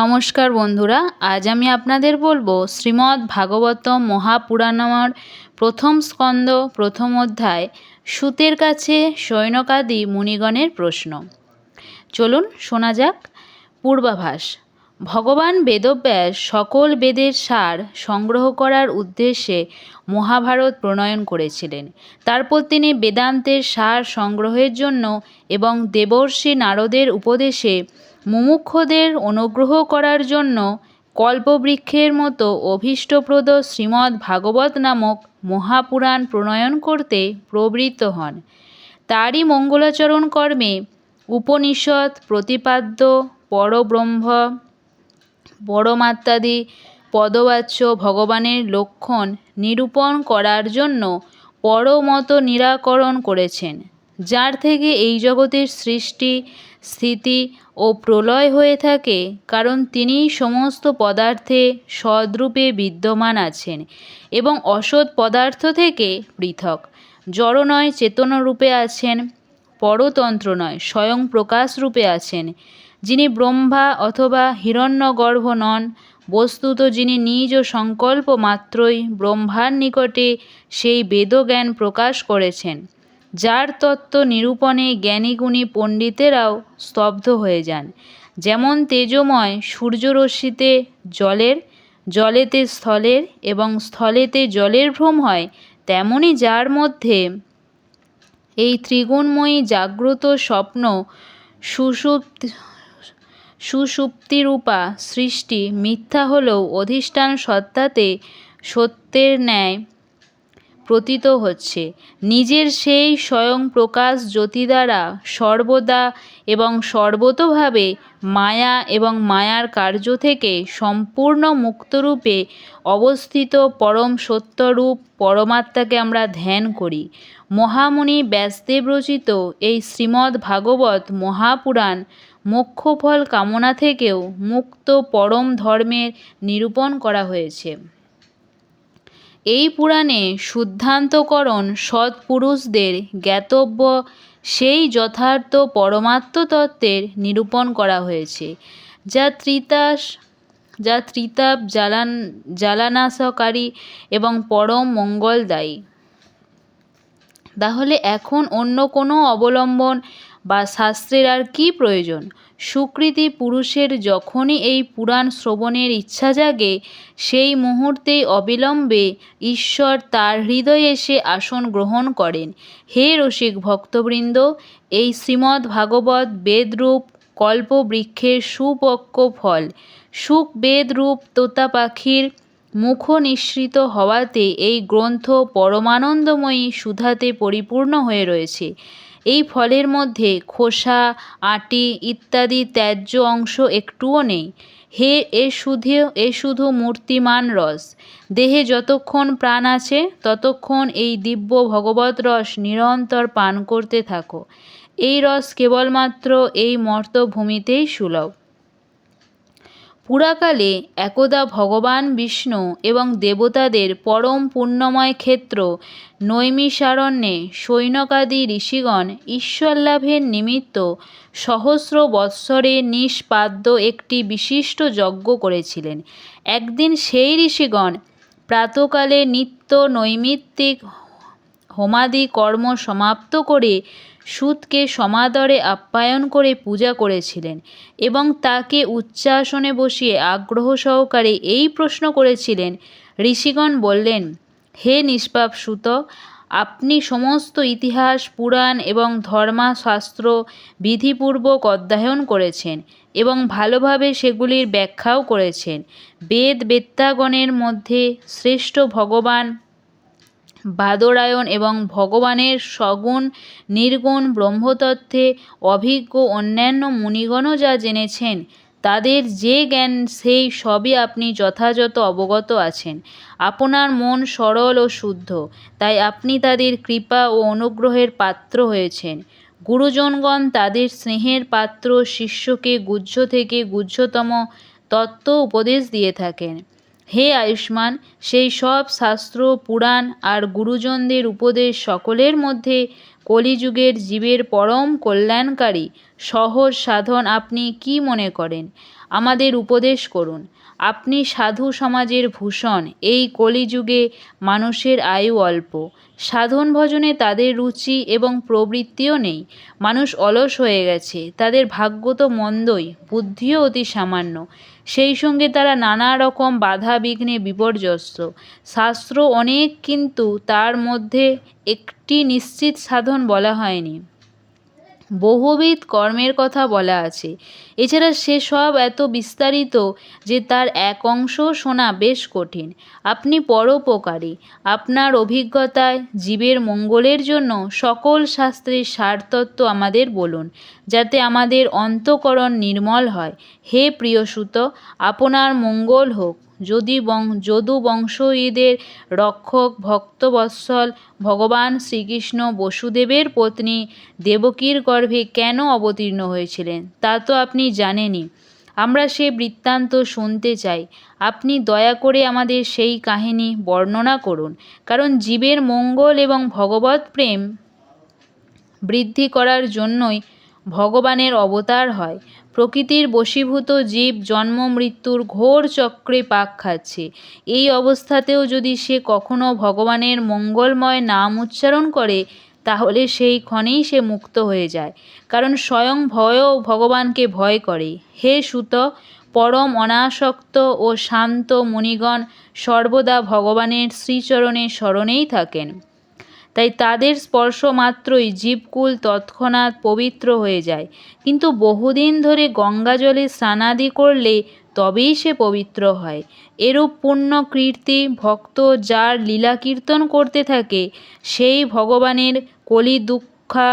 নমস্কার বন্ধুরা, আজ আমি আপনাদের বলব শ্রীমদ্ ভাগবতম মহাপুরাণমর প্রথম স্কন্দ, প্রথম অধ্যায়, সুতের কাছে সৈনকাদি মুনিগণের প্রশ্ন। চলুন শোনা যাক পূর্বাভাস। ভগবান বেদব্যাস সকল বেদের সার সংগ্রহ করার উদ্দেশ্যে মহাভারত প্রণয়ন করেছিলেন। তারপর তিনি বেদান্তের সার সংগ্রহের জন্য এবং দেবর্ষি নারদের উপদেশে মুমুক্ষদের অনুগ্রহ করার জন্য কল্পবৃক্ষের মতো অভীষ্টপ্রদ শ্রীমদ্ ভাগবত নামক মহাপুরাণ প্রণয়ন করতে প্রবৃত্ত হন। তারই মঙ্গলাচরণ কর্মে উপনিষদ প্রতিপাদ্য, পরব্রহ্ম, পরমাত্মাদি পদবাচ্য ভগবানের লক্ষণ নিরূপণ করার জন্য পরমত নিরাকরণ করেছেন, যার থেকে এই জগতের সৃষ্টি স্থিতি ও প্রলয় হয়ে থাকে, কারণ তিনিই সমস্ত পদার্থে সদ্রূপে বিদ্যমান আছেন এবং অসৎ পদার্থ থেকে পৃথক। জড় নয় চেতনরূপে আছেন, পরতন্ত্র নয়, স্বয়ং প্রকাশ রূপে আছেন। যিনি ব্রহ্মা অথবা হিরণ্যগর্ভ নন, বস্তুত যিনি নিজ সংকল্প মাত্রই ব্রহ্মার নিকটে সেই বেদজ্ঞান প্রকাশ করেছেন। যার তত্ত্ব নিরূপণে জ্ঞানীগুণী পণ্ডিতেরাও স্তব্ধ হয়ে যান। যেমন তেজময় সূর্যরশ্মিতে জলের, জলেতে স্থলের এবং স্থলেতে জলের ভ্রম হয়, তেমনি যার মধ্যে এই ত্রিগুণময়ী জাগ্রত স্বপ্ন সুষুপ্তি সুষুপ্তিরূপা সৃষ্টি মিথ্যা হলেও অধিষ্ঠান সত্তাতে সত্যের ন্যায় প্রতীত হচ্ছে। নিজের সেই স্বয়ং প্রকাশ জ্যোতি দ্বারা সর্বদা এবং সর্বতোভাবে মায়া এবং মায়ার কার্য থেকে সম্পূর্ণ মুক্তরূপে অবস্থিত পরম সত্যরূপ পরমাত্মাকে আমরা ধ্যান করি। মহামুনি ব্যাসদেব রচিত এই শ্রীমদ্ ভাগবত মহাপুরাণ মোক্ষফল কামনা থেকেও মুক্ত পরম ধর্মের নিরূপণ করা হয়েছে। এই পুরাণে শুদ্ধান্তকরণ সৎপুরুষদের জ্ঞাতব্য, সেই যথার্থ পরমাত্মতত্ত্বের নিরূপণ করা হয়েছে, যা ত্রিতাস, যা ত্রিতাপ জ্বালান, জ্বালানাশকারী এবং পরম মঙ্গলদায়ী। তাহলে এখন অন্য কোনো অবলম্বন বা শাস্ত্রের আর কী প্রয়োজন? সুকৃতি পুরুষের যখনই এই পুরাণ শ্রবণের ইচ্ছা জাগে, সেই মুহূর্তেই অবিলম্বে ঈশ্বর তার হৃদয়ে এসে আসন গ্রহণ করেন। হে রসিক ভক্তবৃন্দ, এই শ্রীমদ্ ভাগবত বেদরূপ কল্পবৃক্ষের সুপক্ক ফল। সুখ বেদরূপ তোতা পাখির মুখ নিঃসৃত হওয়াতে এই গ্রন্থ পরমানন্দময়ী সুধাতে পরিপূর্ণ হয়ে রয়েছে। এই ফলের মধ্যে খোসা, আটি ইত্যাদি ত্যায্য অংশ একটুও নেই। হে, এ শুধু এ শুধু মূর্তিমান রস। দেহে যতক্ষণ প্রাণ আছে, ততক্ষণ এই দিব্য ভগবত রস নিরন্তর পান করতে থাকো। এই রস কেবলমাত্র এই মর্তভূমিতেই সুলভ। পুরাকালে একদা ভগবান বিষ্ণু এবং দেবতাদের পরম পুণ্যময় ক্ষেত্র নৈমিষারণ্যে সৈনকাদি ঋষিগণ ঈশ্বরলাভের নিমিত্ত সহস্র বৎসরে নিষ্পাদ্য একটি বিশিষ্ট যজ্ঞ করেছিলেন। একদিন সেই ঋষিগণ প্রাতকালে নিত্য নৈমিত্তিক হোমাদি কর্ম সমাপ্ত করে সুতকে সমাদরে আপ্যায়ন করে পূজা করেছিলেন এবং তাকে উচ্চাসনে বসিয়ে আগ্রহ সহকারে এই প্রশ্ন করেছিলেন। ঋষিগণ বললেন, হে নিষ্পাপ সুত, আপনি সমস্ত ইতিহাস, পুরাণ এবং ধর্মাশাস্ত্র বিধিপূর্বক অধ্যয়ন করেছেন এবং ভালোভাবে সেগুলির ব্যাখ্যাও করেছেন। বেদ বেত্তাগণের মধ্যে শ্রেষ্ঠ ভগবান বাদরায়ণ এবং ভগবানের সগুণ, নির্গুণ ব্রহ্মতত্ত্বে অভিজ্ঞ অন্যান্য মুনিগণও যা জেনেছেন, তাদের যে জ্ঞান সেই সবই আপনি যথাযথ অবগত আছেন। আপনার মন সরল ও শুদ্ধ, তাই আপনি তাদের কৃপা ও অনুগ্রহের পাত্র হয়েছেন। গুরুজনগণ তাদের স্নেহের পাত্র শিষ্যকে গুহ্য থেকে গুহ্যতম তত্ত্ব উপদেশ দিয়ে থাকেন। হে আয়ুষ্মান, সেই সব শাস্ত্র, পুরাণ আর গুরুজনদের উপদেশ সকলের মধ্যে কলিযুগের জীবের পরম কল্যাণকারী সহজ সাধন আপনি কি মনে করেন? আমাদের উপদেশ করুন। আপনি সাধু সমাজের ভূষণ, এই কলিযুগে মানুষের আয়ু অল্প। সাধন ভজনে তাদের রুচি এবং প্রবৃত্তিও নেই। মানুষ অলস হয়ে গেছে, তাদের ভাগ্য তো মন্দই, বুদ্ধিও অতি সামান্য। সেই সঙ্গে তারা নানা রকম বাধা বিঘ্নে বিপর্যস্ত। শাস্ত্র অনেক কিন্তু তার মধ্যে একটি নিশ্চিত সাধন বলা হয়নি। বহুবিধ কর্মের কথা বলা আছে। এছাড়া সেসব এত বিস্তারিত যে তার এক অংশও শোনা বেশ কঠিন। আপনি পরোপকারী। আপনার অভিজ্ঞতায় জীবের মঙ্গলের জন্য সকল শাস্ত্রের সারতত্ত্ব আমাদের বলুন, যাতে আমাদের অন্তঃকরণ নির্মল হয়। হে প্রিয়সুত, আপনার মঙ্গল হোক। যদি বং যদু বংশীয়দের রক্ষক ভক্তবৎসল ভগবান শ্রীকৃষ্ণ বসুদেবের পত্নী দেবকীর গর্ভে কেন অবতীর্ণ হয়েছিলেন, তা তো আপনি জানেনই। আমরা সে বৃত্তান্ত শুনতে চাই। আপনি দয়া করে আমাদের সেই কাহিনী বর্ণনা করুন, কারণ জীবের মঙ্গল এবং ভগবৎ প্রেম বৃদ্ধি করার জন্যই ভগবানের অবতার হয়। প্রকৃতির বশীভূত জীব জন্ম, মৃত্যুর ঘোর চক্রে পাক খাচ্ছে। এই অবস্থাতেও যদি সে কখনো ভগবানের মঙ্গলময় নাম উচ্চারণ করে, তাহলে সেই ক্ষণেই সে মুক্ত হয়ে যায়। কারণ স্বয়ং ভয়ও ভগবানকে ভয় করে। হে সুত, পরম অনাসক্ত ও শান্ত মুনিগণ, সর্বদা ভগবানের শ্রীচরণে স্মরণেই থাকেন। তাই তাদের স্পর্শ মাত্রই জীবকুল তৎক্ষণাৎ পবিত্র হয়ে যায়। কিন্তু বহুদিন ধরে গঙ্গা জলে স্নানাদি করলে তবেই সে পবিত্র হয়। এরূপ পুণ্য কীর্তি ভক্ত যার লীলা কীর্তন করতে থাকে, সেই ভগবানের কলি দুঃখা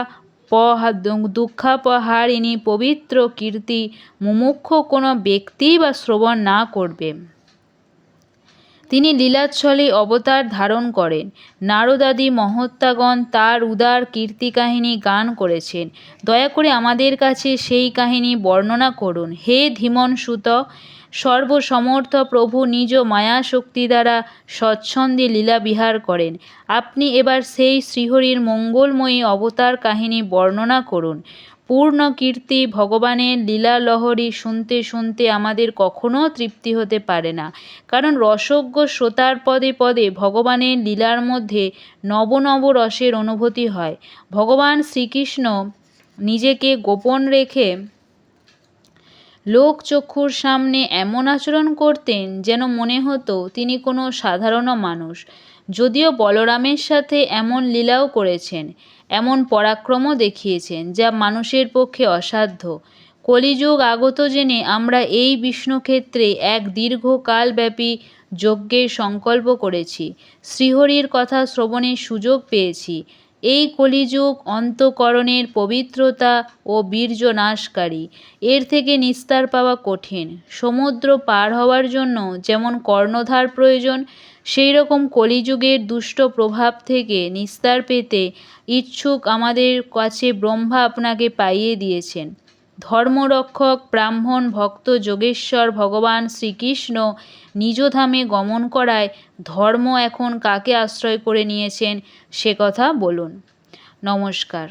পহা দুঃখাপহারিণী পবিত্র কীর্তি মুমুক্ষ কোনো ব্যক্তিই বা শ্রবণ না করবে। তিনি লীলাচ্ছলে অবতার ধারণ করেন। নারদাদি মহত্যাগণ তার উদার কীর্তিকাহিনী গান করেছেন। দয়া করে আমাদের কাছে সেই কাহিনী বর্ণনা করুন। হে ধীমন সুত সর্বসমর্থ প্রভু নিজ মায়া শক্তি দ্বারা স্বচ্ছন্দে লীলা বিহার করেন। আপনি এবার সেই শ্রীহরির মঙ্গলময়ী অবতার কাহিনী বর্ণনা করুন। পূর্ণ কীর্তি, ভগবানের লীলা লহরী শুনতে শুনতে আমাদের কখনো তৃপ্তি হতে পারে না। কারণ রসজ্ঞ শ্রোতার পদে পদে ভগবানের লীলার মধ্যে নব নব রসের অনুভূতি হয়। ভগবান শ্রীকৃষ্ণ নিজেকে গোপন রেখে লোকচক্ষুর সামনে এমন আচরণ করতেন যেন মনে হতো তিনি কোনো সাধারণ মানুষ। যদিও বলরামের সাথে এমন লীলাও করেছেন, এমন পরাক্রমও দেখিয়েছেন যা মানুষের পক্ষে অসাধ্য। কলিযুগ আগত জেনে আমরা এই বিষ্ণুক্ষেত্রে এক দীর্ঘকালব্যাপী যজ্ঞের সংকল্প করেছি, শ্রীহরির কথা শ্রবণের সুযোগ পেয়েছি। এই কলিযুগ অন্তকরণের পবিত্রতা ও বীর্য নাশকারী এর থেকে নিস্তার পাওয়া কঠিন। সমুদ্র পার হওয়ার জন্য যেমন কর্ণধার প্রয়োজন সেই রকম কলিযুগের দুষ্ট প্রভাব থেকে নিস্তার পেতে ইচ্ছুক আমাদের কাছে ব্রহ্মা আপনাকে পাইয়ে দিয়েছেন। ধর্মরক্ষক, ব্রাহ্মণ ভক্ত যোগেশ্বর ভগবান শ্রীকৃষ্ণ নিজ ধামে গমন করায় ধর্ম এখন কাকে আশ্রয় করে নিয়েছেন সে কথা বলুন। নমস্কার।